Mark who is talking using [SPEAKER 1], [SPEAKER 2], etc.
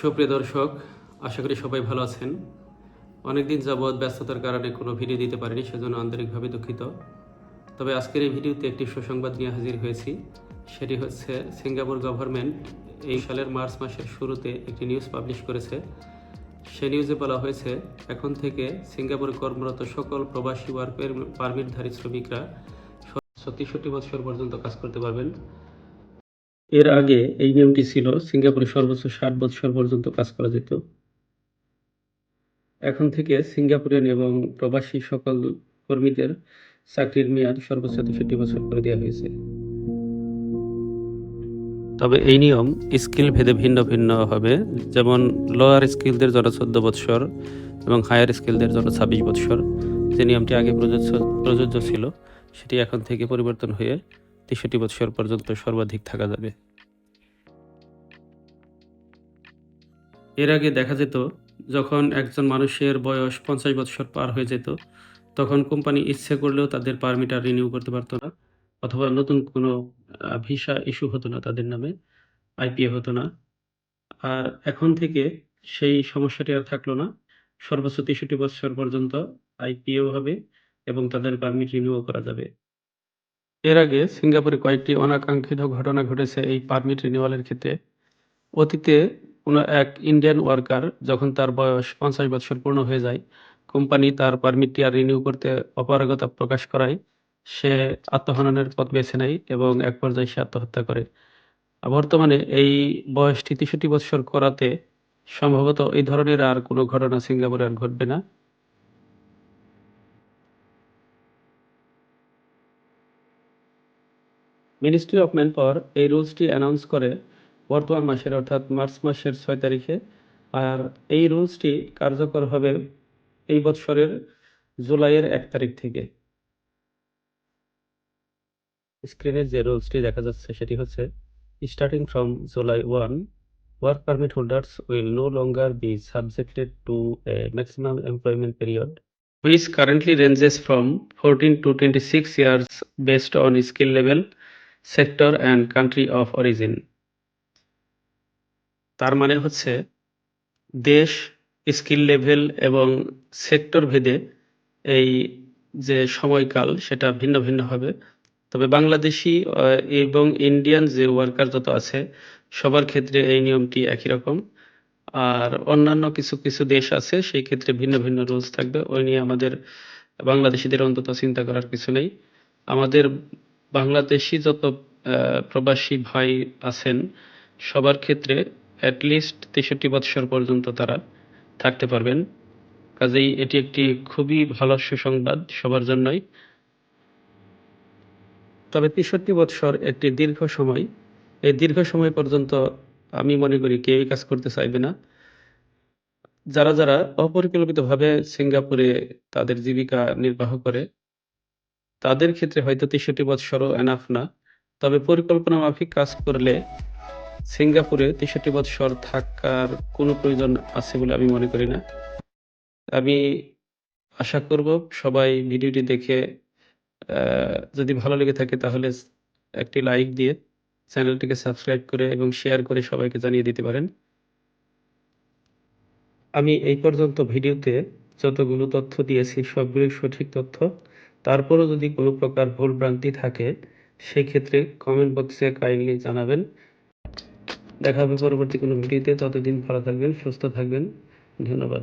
[SPEAKER 1] সুপ্রিয় দর্শক, আশা করি সবাই ভালো আছেন। অনেকদিন যাবৎ ব্যস্ততার কারণে কোনো ভিডিও দিতে পারিনি, সেজন্য আন্তরিকভাবে দুঃখিত। তবে আজকের এই ভিডিওতে একটি সুসংবাদ নিয়ে হাজির হয়েছি। সেটি হচ্ছে, সিঙ্গাপুর গভর্নমেন্ট এই সালের মার্চ মাসের শুরুতে একটি নিউজ পাবলিশ করেছে। সে নিউজে বলা হয়েছে, এখন থেকে সিঙ্গাপুরে কর্মরত সকল প্রবাসী ওয়ার্ক পারমিটধারী শ্রমিকরা ছত্রিশটি বছর পর্যন্ত কাজ করতে পারবেন। এর আগে এই নিয়মটি ছিল সিঙ্গাপুরে সর্বোচ্চ ষাট বছর পর্যন্ত কাজ করা যেত। এখন থেকে সিঙ্গাপুরের এবং প্রবাসী সকল কর্মীদের চাকরির মেয়াদ সর্বোচ্চ তেষট্টি বছর করে দেওয়া হয়েছে। তবে এই নিয়ম স্কিল ভেদে ভিন্ন ভিন্ন হবে। যেমন লোয়ার স্কিলদের জন্য চোদ্দ বৎসর এবং হায়ার স্কিলদের জন্য ছাব্বিশ বৎসর। যে নিয়মটি আগে প্রযোজ্য প্রযোজ্য ছিল, সেটি এখন থেকে পরিবর্তন হয়ে তেষট্টি বছর পর্যন্ত সর্বাধিক থাকা যাবে। এর আগে দেখা যেত, যখন একজন মানুষের বয়স পঞ্চাশ বছর পার হয়ে যেত, তখন কোম্পানি ইচ্ছে করলেও তাদের পারমিটার রিনিউ করতে পারতো না, অথবা নতুন কোনো ভিসা ইস্যু হতো না তাদের নামে আইপিএ হতো না। আর এখন থেকে সেই সমস্যাটি আর থাকল না। সর্বোচ্চ তেষট্টি বছর পর্যন্ত আইপিএও হবে এবং তাদের পারমিট রিনিউ করা যাবে। এর আগে সিঙ্গাপুরে কয়েকটি অনাকাঙ্ক্ষিত ঘটনা ঘটেছে এই পারমিট রিনিউয়ালের ক্ষেত্রে। অতীতে কোনো এক ইন্ডিয়ান ওয়ার্কার যখন তার বয়স পঞ্চাশ বছর পূর্ণ হয়ে যায়, কোম্পানি তার পারমিটটি আর রিনিউ করতে অপারগতা প্রকাশ করায়, সে আত্মহননের পথ বেছে নেয় এবং এক পর্যায়ে সে আত্মহত্যা করে। বর্তমানে এই বয়সটি তেষট্টি বছর করাতে সম্ভবত এই ধরনের আর কোনো ঘটনা সিঙ্গাপুরে আর ঘটবে না। মিনিস্ট্রি অফ ম্যান পাওয়ার এই রুলসটি অ্যানাউন্স করে বর্তমান মাসের অর্থাৎ মার্চ মাসের ছয় তারিখে। আর এই রুলসটি কার্যকর হবে এই বৎসরের জুলাইয়ের এক তারিখ থেকে। স্ক্রিনে যে রুলসটি দেখা যাচ্ছে সেটি হচ্ছে starting from July one work permit holders will no longer be subjected to a maximum employment period which currently ranges from 14 to 26 years based on skill level, sector and country of origin. তার মানে হচ্ছে, দেশ, skill level এবং sector ভেদে এই যে সময়কাল, সেটা ভিন্ন ভিন্ন হবে। তবে বাংলাদেশি এবং ইন্ডিয়ান যে ওয়ার্কার যত আছে, সবার ক্ষেত্রে এই নিয়মটি একই রকম। আর অন্যান্য কিছু কিছু দেশ আছে, সেই ক্ষেত্রে ভিন্ন ভিন্ন রুলস থাকবে। ওই নিয়ে আমাদের বাংলাদেশিদের অন্তত চিন্তা করার কিছু নেই। আমাদের বাংলাদেশি যত প্রবাসী ভাই আছেন, সবার ক্ষেত্রে অ্যাটলিস্ট তেষট্টি বৎসর পর্যন্ত তারা থাকতে পারবেন। কাজেই এটি একটি খুবই ভালো সুসংবাদ সবার জন্যই। তবে তেষট্টি বৎসর একটি দীর্ঘ সময়। এই দীর্ঘ সময় পর্যন্ত আমি মনে করি কেউই কাজ করতে চাইবে না। যারা যারা অপরিকল্পিতভাবে সিঙ্গাপুরে তাদের জীবিকা নির্বাহ করে তাদের ক্ষেত্রে হয়তো তেষট্টি বৎসরও এনাফ না। তবে পরিকল্পনা মাফিক কাজ করলে সিঙ্গাপুরে তেষট্টি বৎসর থাকার কোনো প্রয়োজন আছে বলে আমি মনে করি না। আমি আশা করব সবাই ভিডিওটি দেখে যদি ভালো লেগে থাকে তাহলে একটি লাইক দিয়ে চ্যানেলটিকে সাবস্ক্রাইব করে এবং শেয়ার করে সবাইকে জানিয়ে দিতে পারেন। আমি এই পর্যন্ত ভিডিওতে যতগুলো তথ্য দিয়েছি সবগুলোই সঠিক তথ্য। তারপরও যদি কোনো প্রকার ভুল ভ্রান্তি থাকে, সেক্ষেত্রে কমেন্ট বক্সে কাইন্ডলি জানাবেন। দেখা হবে পরবর্তী কোনো ভিডিওতে। ততদিন ভালো থাকবেন, সুস্থ থাকবেন। ধন্যবাদ।